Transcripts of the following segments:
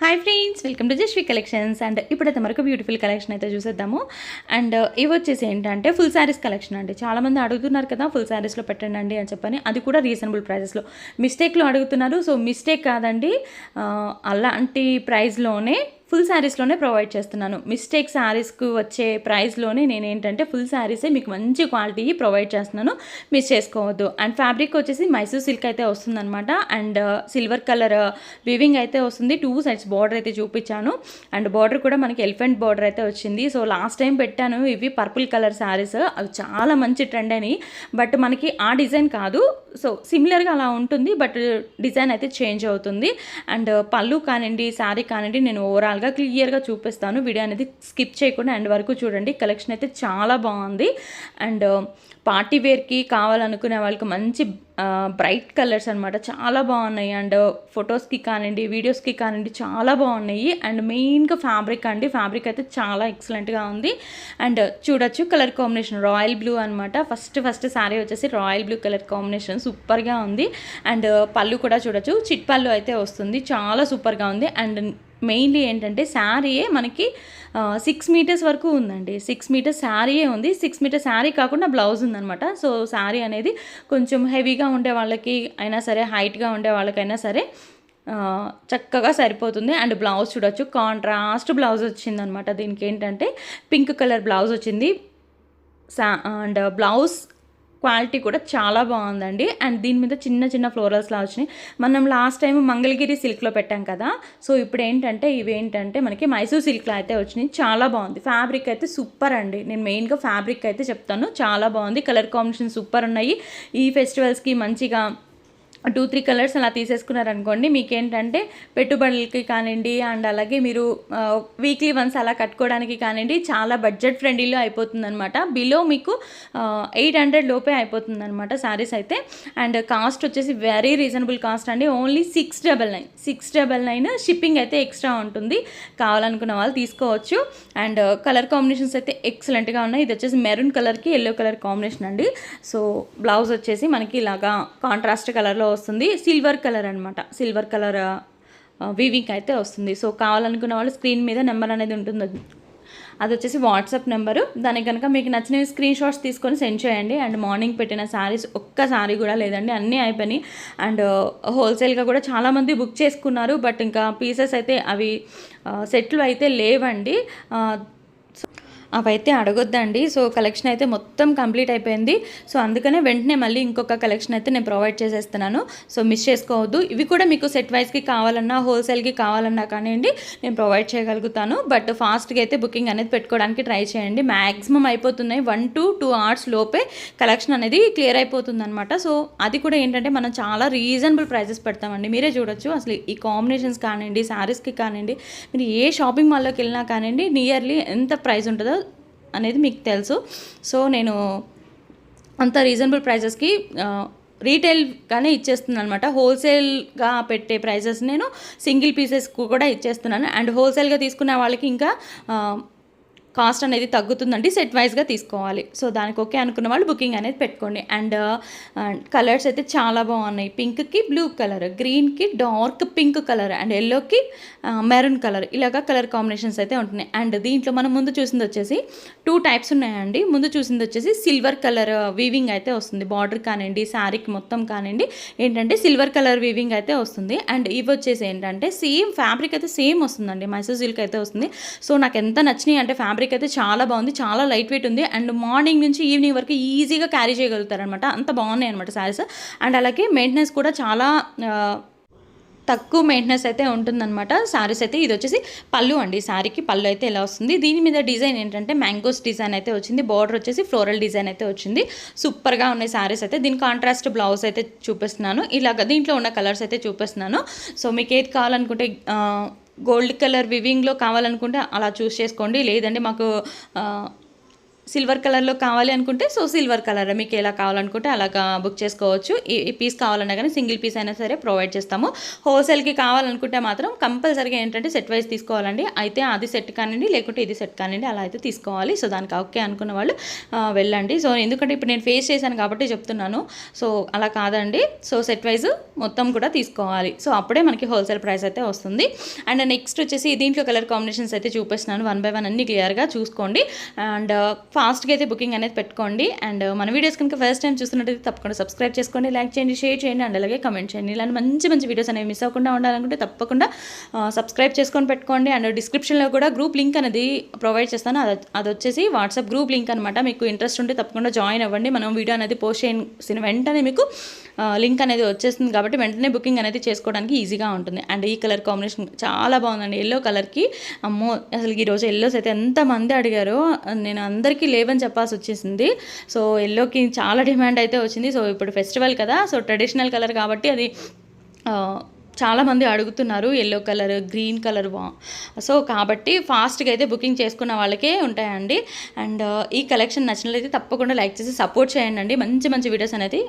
Hi friends welcome to Jasvi collections and ఇప్పుడైతే మరొక beautiful collection అయితే చూసేద్దాము. అండ్ ఇవి వచ్చేసి ఏంటంటే ఫుల్ శారీస్ కలెక్షన్ అండి. చాలామంది అడుగుతున్నారు కదా ఫుల్ శారీస్లో పెట్టండి అండి అని చెప్పని. అది కూడా రీజనబుల్ ప్రైజెస్లో మిస్టేక్లో అడుగుతున్నారు. సో మిస్టేక్ కాదండి. అలాంటి ప్రైస్లోనే ఫుల్ శారీస్లోనే ప్రొవైడ్ చేస్తున్నాను. మిస్టేక్ శారీస్కి వచ్చే ప్రైస్లోనే నేను ఏంటంటే ఫుల్ శారీసే మీకు మంచి క్వాలిటీ ప్రొవైడ్ చేస్తున్నాను. మిస్ చేసుకోవద్దు. అండ్ ఫ్యాబ్రిక్ వచ్చేసి మైసూర్ సిల్క్ అయితే వస్తుందన్నమాట. And uh, silver colour uh, weaving అయితే వస్తుంది. టూ సైడ్స్ బార్డర్ అయితే చూపించాను. అండ్ బార్డర్ కూడా మనకి ఎలిఫెంట్ బార్డర్ అయితే వచ్చింది. సో లాస్ట్ టైం పెట్టాను ఇవి పర్పుల్ కలర్ శారీస్. అవి చాలా మంచి ట్రెండ్ అని బట్ మనకి ఆ డిజైన్ కాదు. సో సిమిలర్గా అలా ఉంటుంది. బట్ డిజైన్ అయితే చేంజ్ అవుతుంది. అండ్ uh, పళ్ళు కానివ్వండి శారీ కానివ్వండి నేను ఓవరాల్గా క్లియర్గా చూపిస్తాను. వీడియో అనేది స్కిప్ చేయకుండా అండ్ వరకు చూడండి. కలెక్షన్ అయితే చాలా బాగుంది. అండ్ uh, పార్టీ వేర్కి కావాలనుకునే వాళ్ళకి మంచి uh, బ్రైట్ కలర్స్ అనమాట చాలా బాగున్నాయి. అండ్ uh, ఫొటోస్కి కానివ్వండి వీడియోస్కి కానివ్వండి చాలా బాగున్నాయి. అండ్ మెయిన్గా ఫ్యాబ్రిక్ అండి. ఫ్యాబ్రిక్ అయితే చాలా ఎక్సలెంట్గా ఉంది. అండ్ చూడొచ్చు కలర్ కాంబినేషన్ రాయల్ బ్లూ అనమాట ఫస్ట్ ఫస్ట్ శారీ వచ్చేసి రాయల్ బ్లూ కలర్ కాంబినేషన్ సూపర్గా ఉంది. అండ్ పళ్ళు కూడా చూడొచ్చు. చిట్ పళ్ళు అయితే వస్తుంది. చాలా సూపర్గా ఉంది. అండ్ మెయిన్లీ ఏంటంటే శారీయే మనకి సిక్స్ మీటర్స్ వరకు ఉందండి. సిక్స్ మీటర్స్ శారీయే ఉంది. సిక్స్ మీటర్ శారీ కాకుండా బ్లౌజ్ ఉందనమాట సో శారీ అనేది కొంచెం హెవీగా ఉండే వాళ్ళకి అయినా సరే హైట్గా ఉండే వాళ్ళకైనా సరే చక్కగా సరిపోతుంది. అండ్ బ్లౌజ్ చూడొచ్చు. కాంట్రాస్ట్ బ్లౌజ్ వచ్చిందనమాట దీనికి ఏంటంటే పింక్ కలర్ బ్లౌజ్ వచ్చింది. సా అండ్ బ్లౌజ్ క్వాలిటీ కూడా చాలా బాగుందండి. అండ్ దీని మీద చిన్న చిన్న ఫ్లోరల్స్లా వచ్చినాయి. మనం లాస్ట్ టైం మంగళగిరి సిల్క్లో పెట్టాం కదా సో ఇప్పుడు ఏంటంటే ఇవేంటంటే మనకి మైసూర్ సిల్క్లో అయితే వచ్చినాయి. చాలా బాగుంది. ఫ్యాబ్రిక్ అయితే సూపర్ అండి. నేను మెయిన్గా ఫ్యాబ్రిక్ అయితే చెప్తాను. చాలా బాగుంది. కలర్ కాంబినేషన్ సూపర్ ఉన్నాయి. ఈ ఫెస్టివల్స్కి మంచిగా టూ త్రీ కలర్స్ అలా తీసేసుకున్నారనుకోండి మీకేంటంటే పెట్టుబడులకి కానివ్వండి అండ్ అలాగే మీరు వీక్లీ వన్స్ అలా కట్టుకోవడానికి కానివ్వండి చాలా బడ్జెట్ ఫ్రెండ్లీలో అయిపోతుంది అనమాట బిలో మీకు ఎయిట్ హండ్రెడ్ లోపే అయిపోతుంది అనమాట శారీస్ అయితే. అండ్ కాస్ట్ వచ్చేసి వెరీ రీజనబుల్ కాస్ట్ అండి. Only six double nine six double nine shipping అయితే ఎక్స్ట్రా ఉంటుంది. కావాలనుకున్న వాళ్ళు తీసుకోవచ్చు. అండ్ కలర్ కాంబినేషన్స్ అయితే ఎక్సలెంట్గా ఉన్నాయి. ఇది వచ్చేసి మెరూన్ కలర్కి ఎల్లో కలర్ కాంబినేషన్ అండి. సో బ్లౌజ్ వచ్చేసి మనకి ఇలాగా కాంట్రాస్ట్ కలర్లో వస్తుంది. సిల్వర్ కలర్ అనమాట సిల్వర్ కలర్ వీవింగ్ అయితే వస్తుంది. సో కావాలనుకున్న వాళ్ళు స్క్రీన్ మీద నెంబర్ అనేది ఉంటుంది. అది వచ్చేసి వాట్సాప్ నెంబరు దానికి కనుక మీకు నచ్చినవి స్క్రీన్ షాట్స్ తీసుకొని సెండ్ చేయండి. అండ్ మార్నింగ్ పెట్టిన శారీస్ ఒక్క శారీ కూడా లేదండి. అన్నీ అయిపోయినాయి. అండ్ హోల్సేల్గా కూడా చాలామంది బుక్ చేసుకున్నారు. బట్ ఇంకా పీసెస్ అయితే అవి సెట్లు అయితే లేవండి. అవైతే అడగొద్దండి. సో కలెక్షన్ అయితే మొత్తం కంప్లీట్ అయిపోయింది. సో అందుకనే వెంటనే మళ్ళీ ఇంకొక కలెక్షన్ అయితే నేను ప్రొవైడ్ చేసేస్తున్నాను. సో మిస్ చేసుకోవద్దు. ఇవి కూడా మీకు సెట్ వైజ్కి కావాలన్నా హోల్సేల్కి కావాలన్నా కానివ్వండి నేను ప్రొవైడ్ చేయగలుగుతాను. బట్ ఫాస్ట్గా అయితే బుకింగ్ అనేది పెట్టుకోవడానికి ట్రై చేయండి. మ్యాక్సిమం అయిపోతున్నాయి. వన్ టు టూ అవర్స్ లోపే కలెక్షన్ అనేది క్లియర్ అయిపోతుంది అనమాట సో అది కూడా ఏంటంటే మనం చాలా రీజనబుల్ ప్రైజెస్ పెడతామండి. మీరే చూడొచ్చు. అసలు ఈ కాంబినేషన్స్ కానివ్వండి శారీస్కి కానివ్వండి మీరు ఏ షాపింగ్ మాల్లోకి వెళ్ళినా కానివ్వండి నియర్లీ ఎంత ప్రైస్ ఉంటుందో అనేది మీకు తెలుసు. సో నేను అంత రీజనబుల్ ప్రైజెస్కి రీటైల్గానే ఇచ్చేస్తున్నాను అనమాట హోల్సేల్గా పెట్టే ప్రైజెస్ నేను సింగిల్ పీసెస్కు కూడా ఇచ్చేస్తున్నాను. అండ్ హోల్సేల్గా తీసుకునే వాళ్ళకి ఇంకా కాస్ట్ అనేది తగ్గుతుందండి సెట్ వైజ్గా తీసుకోవాలి. సో దానికి ఓకే అనుకున్న వాళ్ళు బుకింగ్ అనేది పెట్టుకోండి. అండ్ uh, కలర్స్ అయితే చాలా బాగున్నాయి. పింక్కి బ్లూ కలర్ గ్రీన్కి డార్క్ పింక్ కలర్ అండ్ ఎల్లోకి మెరూన్ కలర్ ఇలాగా కలర్ కాంబినేషన్స్ అయితే ఉంటున్నాయి. అండ్ దీంట్లో మనం ముందు చూసింది వచ్చేసి టూ టైప్స్ ఉన్నాయండి. ముందు చూసింది వచ్చేసి సిల్వర్ కలర్ వీవింగ్ అయితే వస్తుంది. బార్డర్ కానివ్వండి శారీకి మొత్తం కానివ్వండి. ఏంటంటే సిల్వర్ కలర్ వీవింగ్ అయితే వస్తుంది. అండ్ ఇవి వచ్చేసి ఏంటంటే సేమ్ ఫ్యాబ్రిక్ అయితే సేమ్ వస్తుందండి. మైసూర్ సిల్క్ అయితే వస్తుంది. సో నాకు ఎంత నచ్చినాయి అంటే ఫ్యాబ్రిక్ అయితే చాలా బాగుంది చాలా లైట్ వెయిట్ ఉంది. అండ్ మార్నింగ్ నుంచి ఈవినింగ్ వరకు ఈజీగా క్యారీ చేయగలుగుతారనమాట అంత బాగున్నాయి అనమాట శారీస్. అండ్ అలాగే మెయింటెనెన్స్ కూడా చాలా తక్కువ మెయింటెనెన్స్ అయితే ఉంటుందన్నమాట. శారీస్ అయితే ఇది వచ్చేసి పళ్ళు అండి. శారీకి పళ్ళు అయితే ఎలా వస్తుంది. దీని మీద డిజైన్ ఏంటంటే మ్యాంగోస్ డిజైన్ అయితే వచ్చింది. బార్డర్ వచ్చేసి ఫ్లోరల్ డిజైన్ అయితే వచ్చింది. సూపర్గా ఉన్నాయి శారీస్ అయితే. దీని కాంట్రాస్ట్ బ్లౌజ్ అయితే చూపిస్తున్నాను. ఇలాగ దీంట్లో ఉన్న కలర్స్ అయితే చూపిస్తున్నాను. సో మీకు ఏది కావాలనుకుంటే గోల్డ్ కలర్ వివింగ్లో కావాలనుకుంటే అలా చూస్ చేసుకోండి. లేదంటే మాకు సిల్వర్ కలర్లో కావాలి అనుకుంటే సో సిల్వర్ కలర్. మీకు ఎలా కావాలనుకుంటే అలాగా బుక్ చేసుకోవచ్చు. ఈ పీస్ కావాలన్నా కానీ సింగిల్ పీస్ అయినా సరే ప్రొవైడ్ చేస్తాము. హోల్సేల్కి కావాలనుకుంటే మాత్రం కంపల్సరీగా ఏంటంటే సెట్ వైజ్ తీసుకోవాలండి. అయితే అది సెట్ కానివ్వండి లేకుంటే ఇది సెట్ కానివ్వండి అలా అయితే తీసుకోవాలి. సో దానికి ఓకే అనుకున్న వాళ్ళు వెళ్ళండి. సో ఎందుకంటే ఇప్పుడు నేను ఫేస్ చేశాను కాబట్టి చెప్తున్నాను. సో అలా కాదండి. సో సెట్ వైజ్ మొత్తం కూడా తీసుకోవాలి. సో అప్పుడే మనకి హోల్సేల్ ప్రైస్ అయితే వస్తుంది. అండ్ నెక్స్ట్ వచ్చేసి దీంట్లో కలర్ కాంబినేషన్స్ అయితే చూపిస్తున్నాను. వన్ బై వన్ అన్ని క్లియర్గా చూసుకోండి. అండ్ ఫాస్ట్గా అయితే బుకింగ్ అనేది పెట్టుకోండి. అండ్ మన వీడియోస్ కనుక ఫస్ట్ టైం చూస్తున్నట్టయితే తప్పకుండా సబ్స్క్రైబ్ చేసుకోండి లైక్ చేయండి షేర్ చేయండి అండ్ అలాగే కమెంట్ చేయండి. ఇలాంటి మంచి మంచి వీడియోస్ అనేవి మిస్ అవ్వకుండా ఉండాలనుకుంటే తప్పకుండా సబ్స్క్రైబ్ చేసుకొని పెట్టుకోండి. అండ్ డిస్క్రిప్షన్లో కూడా గ్రూప్ లింక్ అనేది ప్రొవైడ్ చేస్తాను. అది అది వచ్చేసి వాట్సాప్ గ్రూప్ లింక్ అనమాట మీకు ఇంట్రెస్ట్ ఉంటే తప్పకుండా జాయిన్ అవ్వండి. మనం వీడియో అనేది పోస్ట్ చేసిన వెంటనే మీకు లింక్ అనేది వచ్చేస్తుంది కాబట్టి వెంటనే బుకింగ్ అనేది చేసుకోవడానికి ఈజీగా ఉంటుంది. అండ్ ఈ కలర్ కాంబినేషన్ చాలా బాగుందండి. ఎల్లో కలర్కి. అమ్మో! అసలు ఈరోజు ఎల్లోస్ అయితే ఎంతమంది అడిగారో. నేను అందరికీ లేవని చెప్పాల్సి వచ్చేసింది. సో ఎల్లోకి చాలా డిమాండ్ అయితే వచ్చింది. సో ఇప్పుడు ఫెస్టివల్ కదా సో ట్రెడిషనల్ కలర్ కాబట్టి అది చాలామంది అడుగుతున్నారు yellow colour green colour so కాబట్టి ఫాస్ట్గా అయితే బుకింగ్ చేసుకున్న వాళ్ళకే ఉంటాయండి. అండ్ ఈ కలెక్షన్ నచ్చినట్లయితే తప్పకుండా లైక్ చేసి సపోర్ట్ చేయండి. మంచి మంచి వీడియోస్ అనేది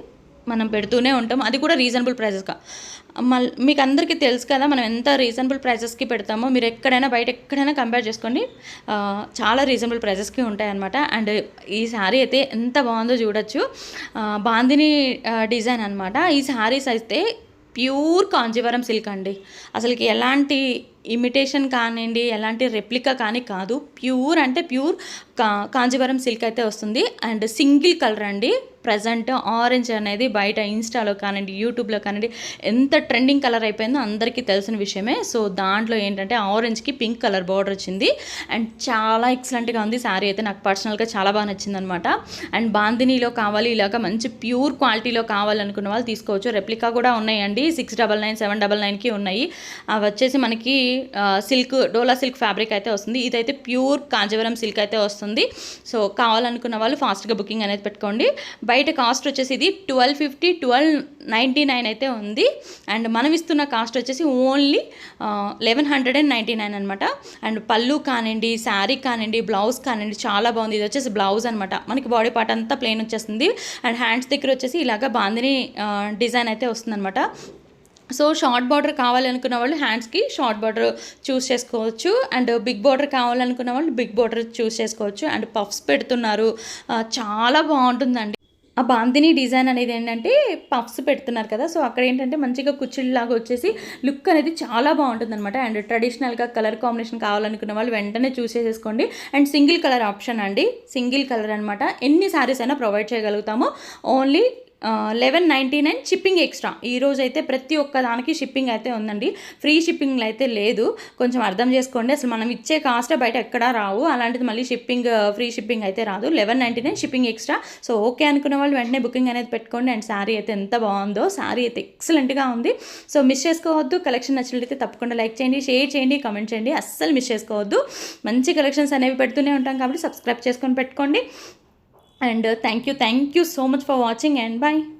మనం పెడుతూనే ఉంటాం. అది కూడా రీజనబుల్ ప్రైజెస్గా మళ్ళీ మీకు అందరికీ తెలుసు కదా మనం ఎంత రీజనబుల్ ప్రైజెస్కి పెడతామో మీరు ఎక్కడైనా బయట ఎక్కడైనా కంపేర్ చేసుకోండి. చాలా రీజనబుల్ ప్రైజెస్కి ఉంటాయన్నమాట. అండ్ ఈ శారీ అయితే ఎంత బాగుందో చూడొచ్చు. బాందిని డిజైన్ అనమాట ఈ శారీస్ అయితే ప్యూర్ కాంజీవరం సిల్క్ అండి. అసలుకి ఎలాంటి ఇమిటేషన్ కానివ్వండి ఎలాంటి రెప్లికా కానీ కాదు. ప్యూర్ అంటే ప్యూర్ కా కాంజీవరం సిల్క్ అయితే వస్తుంది. అండ్ సింగిల్ కలర్ అండి. ప్రజెంట్ ఆరెంజ్ అనేది బయట ఇన్స్టాలో కానివ్వండి యూట్యూబ్లో కానివ్వండి ఎంత ట్రెండింగ్ కలర్ అయిపోయిందో అందరికీ తెలిసిన విషయమే. సో దాంట్లో ఏంటంటే ఆరెంజ్కి పింక్ కలర్ బార్డర్ వచ్చింది. అండ్ చాలా ఎక్సలెంట్గా ఉంది శారీ అయితే. నాకు పర్సనల్గా చాలా బాగా నచ్చింది అనమాట అండ్ బాందినీలో కావాలి ఇలాగ మంచి ప్యూర్ క్వాలిటీలో కావాలనుకున్న వాళ్ళు తీసుకోవచ్చు. రెప్లికా కూడా ఉన్నాయండి. Six double nine seven double నైన్కి ఉన్నాయి. అవి వచ్చేసి మనకి సిల్క్ డోలా సిల్క్ ఫ్యాబ్రిక్ అయితే వస్తుంది. ఇదైతే ప్యూర్ కాంజీవరం సిల్క్ అయితే వస్తుంది. సో కావాలనుకున్న వాళ్ళు ఫాస్ట్గా బుకింగ్ అనేది పెట్టుకోండి. బయట కాస్ట్ వచ్చేసి ఇది twelve fifty twelve ninety nine అయితే ఉంది. అండ్ మనం ఇస్తున్న కాస్ట్ వచ్చేసి only eleven hundred and ninety nine అనమాట అండ్ పళ్ళు కానివ్వండి శారీ కానివ్వండి బ్లౌజ్ కానివ్వండి చాలా బాగుంది. ఇది వచ్చేసి బ్లౌజ్ అనమాట మనకి బాడీ పార్ట్ అంతా ప్లెయిన్ వచ్చేస్తుంది. అండ్ హ్యాండ్స్ దగ్గర వచ్చేసి ఇలాగ బాందిని డిజైన్ అయితే వస్తుందన్నమాట. సో షార్ట్ బార్డర్ కావాలనుకున్న వాళ్ళు హ్యాండ్స్కి షార్ట్ బార్డర్ చూస్ చేసుకోవచ్చు. అండ్ బిగ్ బార్డర్ కావాలనుకున్న వాళ్ళు బిగ్ బార్డర్ చూస్ చేసుకోవచ్చు. అండ్ పఫ్స్ పెడుతున్నారు. చాలా బాగుంటుందండి. ఆ బాందిని డిజైన్ అనేది ఏంటంటే పఫ్స్ పెడుతున్నారు కదా. సో అక్కడ ఏంటంటే మంచిగా కుచ్చిళ్ళలాగా వచ్చేసి లుక్ అనేది చాలా బాగుంటుంది అనమాట అండ్ ట్రెడిషనల్గా కలర్ కాంబినేషన్ కావాలనుకున్న వాళ్ళు వెంటనే చూస్ చేసేసుకోండి. అండ్ సింగిల్ కలర్ ఆప్షన్ అండి. సింగిల్ కలర్ అనమాట ఎన్ని శారీస్ అయినా ప్రొవైడ్ చేయగలుగుతాము. Only eleven ninety nine shipping extra ఈరోజు అయితే ప్రతి ఒక్క దానికి షిప్పింగ్ అయితే ఉందండి. ఫ్రీ షిప్పింగ్ అయితే లేదు. కొంచెం అర్థం చేసుకోండి. అసలు మనం ఇచ్చే కాస్ట్ బయట ఎక్కడా రావు. అలాంటిది మళ్ళీ షిప్పింగ్ ఫ్రీ షిప్పింగ్ అయితే రాదు. Eleven ninety nine shipping extra so okay అనుకున్న వాళ్ళు వెంటనే బుకింగ్ అనేది పెట్టుకోండి. అండ్ శారీ అయితే ఎంత బాగుందో. శారీ అయితే ఎక్సలెంట్గా ఉంది. సో మిస్ చేసుకోవద్దు. కలెక్షన్ నచ్చినట్లయితే తప్పకుండా లైక్ చేయండి షేర్ చేయండి కమెంట్ చేయండి. అస్సలు మిస్ చేసుకోవద్దు. మంచి కలెక్షన్స్ అనేవి పెడుతూనే ఉంటాం కాబట్టి సబ్స్క్రైబ్ చేసుకొని పెట్టుకోండి. and uh, thank you thank you so much for watching and bye.